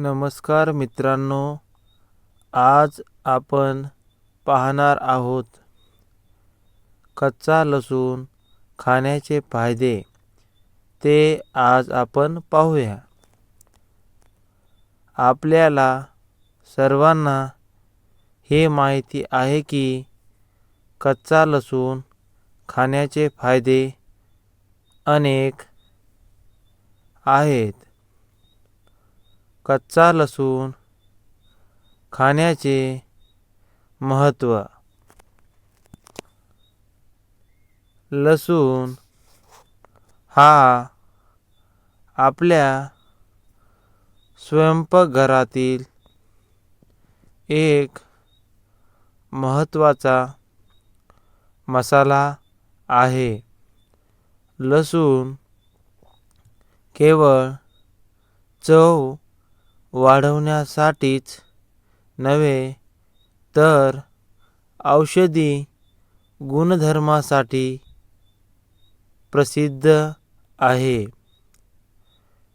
नमस्कार मित्रांनो आज आपण पाहणार आहोत कच्चा लसूण खाण्याचे फायदे. ते आज आपण पाहूया. आपल्याला सर्वांना हे माहिती आहे की कच्चा लसूण खाण्याचे फायदे अनेक आहेत. कच्चा लसूण खाण्याचे महत्त्व. लसूण हा आपल्या स्वयंपाकघरातील एक महत्त्वाचा मसाला आहे. लसूण केवळ चव वाढवण्यासाठीच नव्हे तर औषधी गुणधर्मासाठी प्रसिद्ध आहे.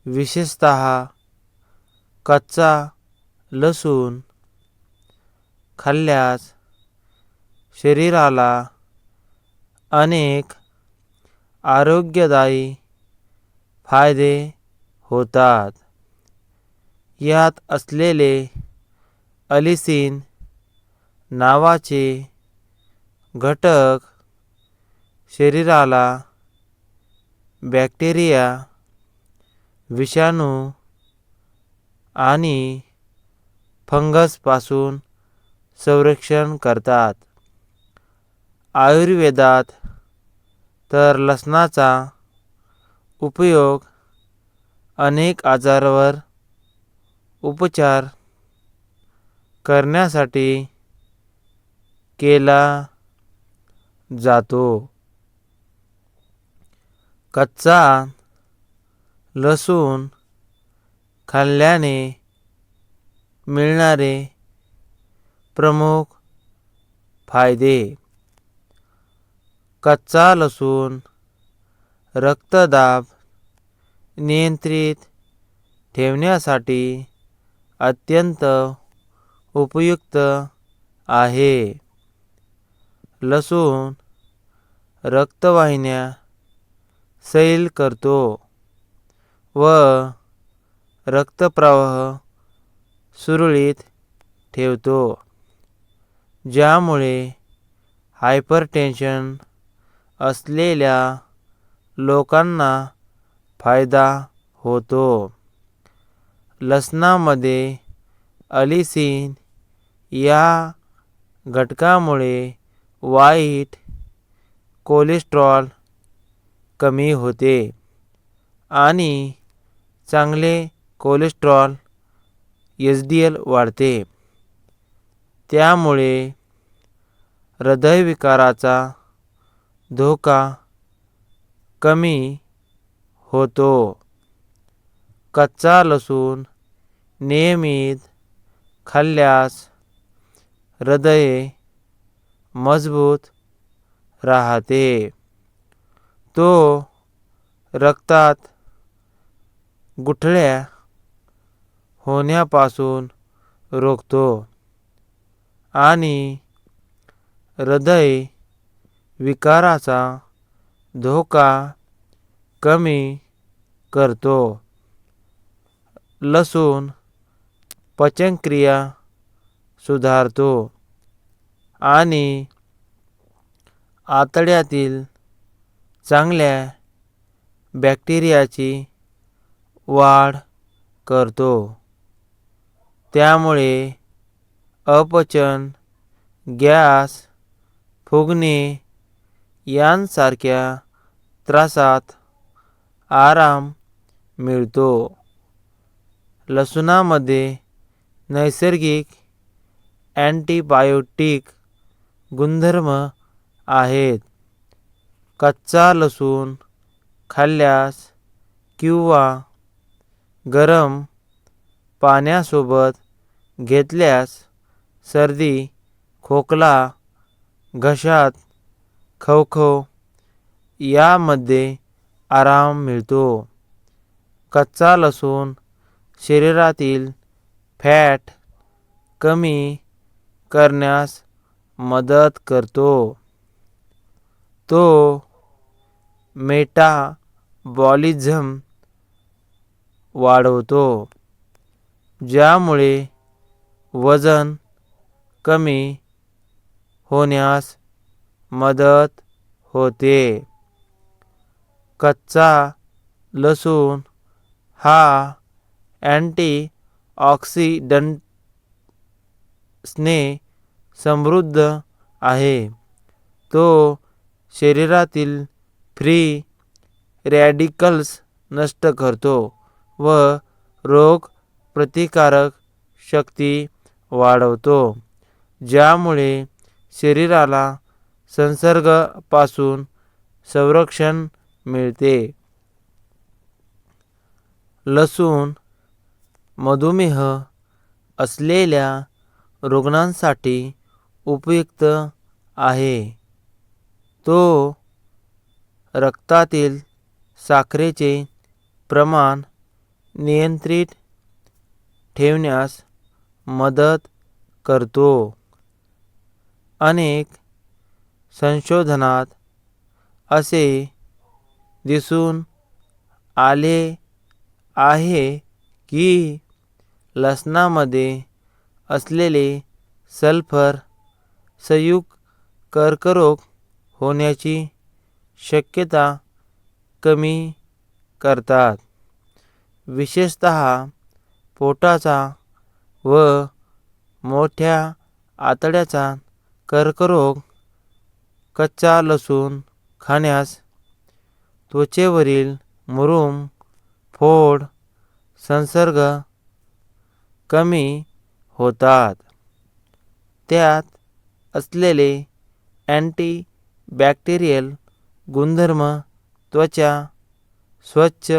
विशेषत कच्चा लसूण खाल्ल्यास शरीराला अनेक आरोग्यदायी फायदे होतात. यात असलेले अलिसिन नावाचे घटक शरीराला बॅक्टेरिया विषाणू आणि फंगसपासून संरक्षण करतात. आयुर्वेदात तर लसणाचा उपयोग अनेक आजारावर उपचार करण्यासाठी केला जातो. कच्चा लसूण खाल्ल्याने मिळणारे प्रमुख फायदे. कच्चा लसूण रक्तदाब नियंत्रित ठेवण्यासाठी अत्यंत उपयुक्त आहे. लसूण रक्तवाहिन्या सैल करतो व रक्तप्रवाह सुरळीत ठेवतो ज्यामुळे हायपरटेन्शन असलेल्या लोकांना फायदा होतो. लसणामध्ये अलिसिन या घटकामुळे वाईट कोलेस्ट्रॉल कमी होते आणि चांगले कोलेस्ट्रॉल एच डी एल वाढते. त्यामुळे हृदयविकाराचा धोका कमी होतो. कच्चा लसूण नियमित खाल्ल्यास हृदय मजबूत राहते. तो रक्तात गुठळ्या होण्यापासून रोखतो आणि हृदय विकाराचा धोका कमी करतो. लसूण पचनक्रिया सुधारतो आणि आतड्यातील चांगल्या बॅक्टेरियाची वाढ करतो. त्यामुळे अपचन गॅस फुगणे यांसारख्या त्रासात आराम मिळतो. लसूणामध्ये नैसर्गिक अँटीबायोटिक गुणधर्म आहेत. कच्चा लसूण खाल्ल्यास किंवा गरम पाण्यासोबत घेतल्यास सर्दी खोकला घशात खवखव यामध्ये आराम मिळतो. कच्चा लसूण शरीरातील फॅट कमी करण्यास मदत करतो. तो मेटाबॉलिझम वाढवतो ज्यामुळे वजन कमी होण्यास मदत होते. कच्चा लसूण हा अँटी ऑक्सिडंट्सने समृद्ध आहे. तो शरीरातील फ्री रॅडिकल्स नष्ट करतो व रोग प्रतिकारक शक्ती वाढवतो ज्यामुळे शरीराला संसर्गापासून संरक्षण मिळते. लसूण मधुमेह असलेल्या रुग्णांसाठी उपयुक्त आहे. तो रक्तातील साखरेचे प्रमाण नियंत्रित ठेवण्यास मदत करतो. अनेक संशोधनात असे दिसून आले आहे की लसणामध्ये असलेले सल्फर संयुक्त कर्करोग होण्याची शक्यता कमी करतात. विशेषत पोटाचा व मोठ्या आतड्याचा कर्करोग कच्चा लसूण खाण्यास त्वचेवरील मुरूम फोड संसर्ग कमी होतात. त्यात असलेले अँटीबॅक्टेरियल गुणधर्म त्वचा स्वच्छ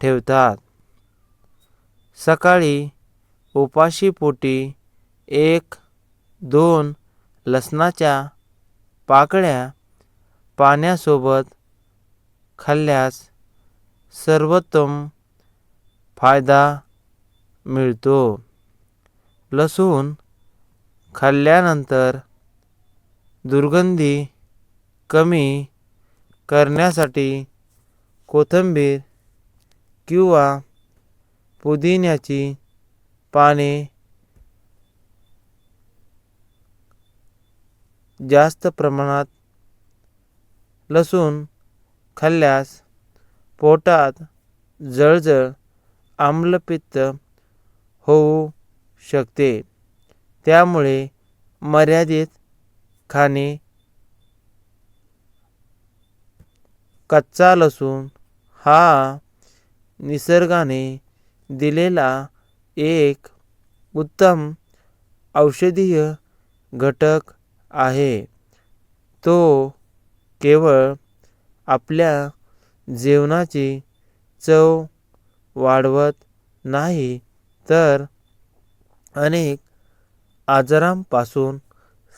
ठेवतात. सकाळी उपाशीपोटी एक दोन लसणाच्या पाकळ्या पाण्यासोबत खाल्ल्यास सर्वोत्तम फायदा मिळतो. लसूण खाल्ल्यानंतर दुर्गंधी कमी करण्यासाठी कोथिंबीर किंवा पुदिन्याची पाने जास्त प्रमाणात लसूण खाल्ल्यास पोटात जळजळ आम्लपित्त होऊ शकते. त्यामुळे मर्यादित खाणे कच्चा लसूण हा निसर्गाने दिलेला एक उत्तम औषधीय घटक आहे. तो केवळ आपल्या जेवणाची चव वाढवत नाही तर अनेक आजारांपासून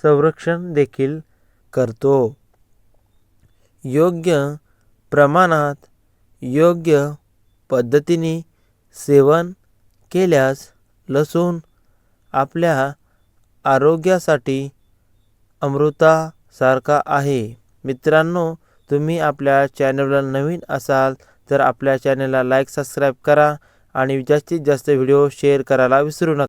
संरक्षण देखील करतो. योग्य प्रमाणात योग्य पद्धतीने सेवन केल्यास लसूण आपल्या आरोग्यासाठी अमृतासारखा आहे. मित्रांनो तुम्ही आपल्या चॅनलला नवीन असाल तर आपल्या चॅनलला लाईक सबस्क्राईब करा. आणि जास्तीत जास्त व्हिडिओ शेअर करायला विसरू नका.